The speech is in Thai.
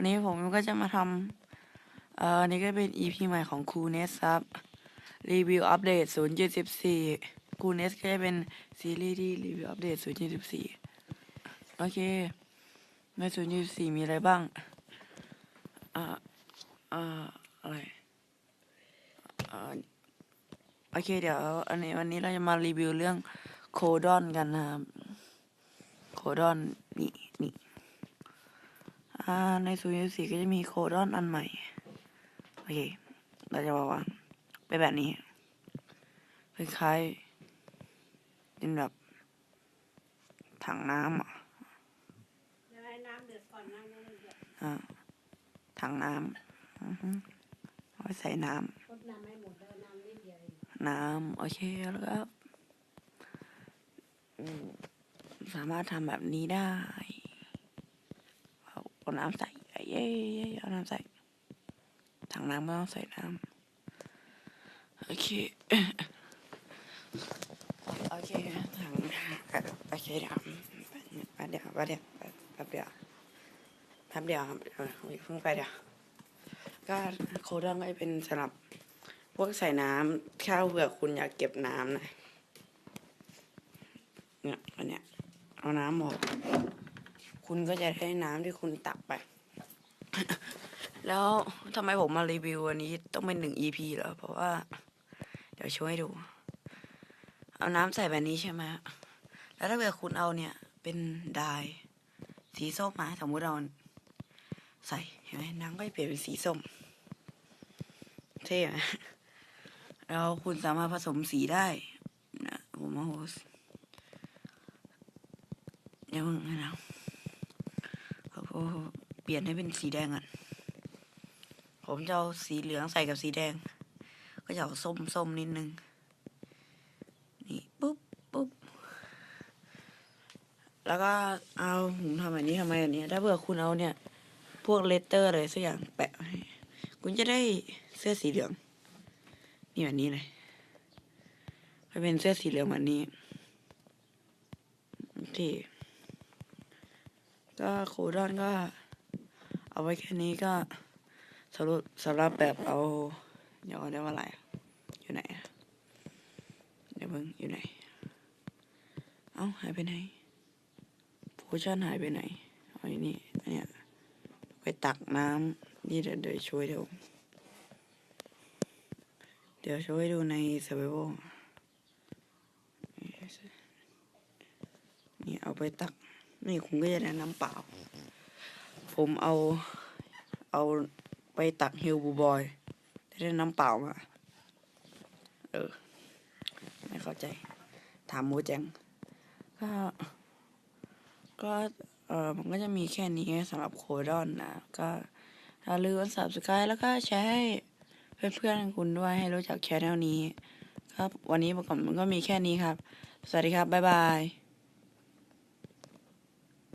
ันนี้ผมก็จะมาทำเอ่ออันนี่ก็เป็น EP ใหม่ของคูเนสครับ รีวิวอัปเดต 0.14คูเนสก็จะเป็นซีรีส์ที่รีวิวอัปเดต 0.14 โอเค ใน 0.14 มีอะไรบ้าง อ่า อ่า อะไร อ่า โอเค เดี๋ยวอันนี้วันนี้เราจะมารีวิวเรื่องโคดอนกันนะครับ โคดอน นี่นี่ อ่าในศูนย์สี่ก็จะมีโคดอนอันใหม่ โอเค เราจะบอกว่าเป็นแบบนี้คล้ายๆเป็นแบบถังน้ำอะเดี๋ยวให้น้ำเดือดก่อนน้ำยังไม่เดือดอ่าถังน้ำอือฮึเอาไว้ใส่น้พดน้ำให้หมดเลยน้ำนิดเดียวเองำน้ำ โอเคแล้วก็อืมสามารถทำแบบนี้ได้ เอาน้ำใส่เย้เย้เอาน้ำใส่ถังน้ำก็ต้องใส่น้ำโอเคโอเคถังโอเคเดี๋ยวแป๊บเดียวแป๊บเดียวแป๊บเดียวแป๊บเดียวครับเดี๋ยวอีกเพิ่งไปเดี๋ยวก็โคดอนก็เป็นสำหรับพวกใส่น้ำถ้าเผื่อคุณอยากเก็บน้ำนะเนี่ยอันเนี้ยเอาน้ำออก คุณก็จะได้น้ำที่คุณตักไป แล้วทำไมผมมารีวิววันนี้ต้องเป็นหนึ่ง EP เหรอ เพราะว่า เดี๋ยวช่วยดู เอาน้ำใส่แบบนี้ใช่ไหมแล้วถ้าเกิดคุณเอาเนี่ย เป็นดายสีส้มมาสมมติเราใส่เห็นไหมน้ำก็จะเปลี่ยนเป็นสีส้มเท่ไหมแล้วคุณสามารถผสมสีได้นะผมเอาเดี๋ยวมึงนะ เขาเปลี่ยนให้เป็นสีแดงอะผมจะเอาสีเหลืองใส่กับสีแดง ก็จะเอาส้มส้มนิดนึง นี่ปุ๊บปุ๊บ แล้วก็เอาผมทำแบบนี้ทำไมแบบนี้ ถ้าเผื่อคุณเอาเนี่ย พวกเลตเตอร์อะไรสักอย่างแปะให้คุณจะได้เสื้อสีเหลือง นี่แบบนี้เลยไปเป็นเสื้อสีเหลืองแบบนี้ที่ ก็โคดอนก็ เอาไว้แค่นี้ก็สรับสำหรับแบบเอาเดี๋ยวเรียกว่าอะไร อยู่ไหนเดี๋ยวเบิ่งอยู่ไหน เอ้าหายไปไหนโพชั่นหายไปไหนเอาอันนี้อันเนี้ยไปตักน้ำนี่เดี๋ยวเดี๋ยวช่วยเดี๋ยวเดี๋ยวช่วยดูใน survival นี่เอาไปตัก นี่คุณก็จะได้น้ำเปล่า ผมเอาเอาไปตักฮิลบูบอยได้น้ำเปล่ามา เออ ไม่เข้าใจ ถามมูแจงก็ ก็เออมันก็จะมีแค่นี้สำหรับโคดอนนะ ก็อย่าลืม subscribe แล้วก็แชร์ให้เพื่อนๆคุณด้วยให้รู้จักแชนแนลนี้ ครับ วันนี้ประกอบมันก็มีแค่นี้ครับ สวัสดีครับ บ๊ายบาย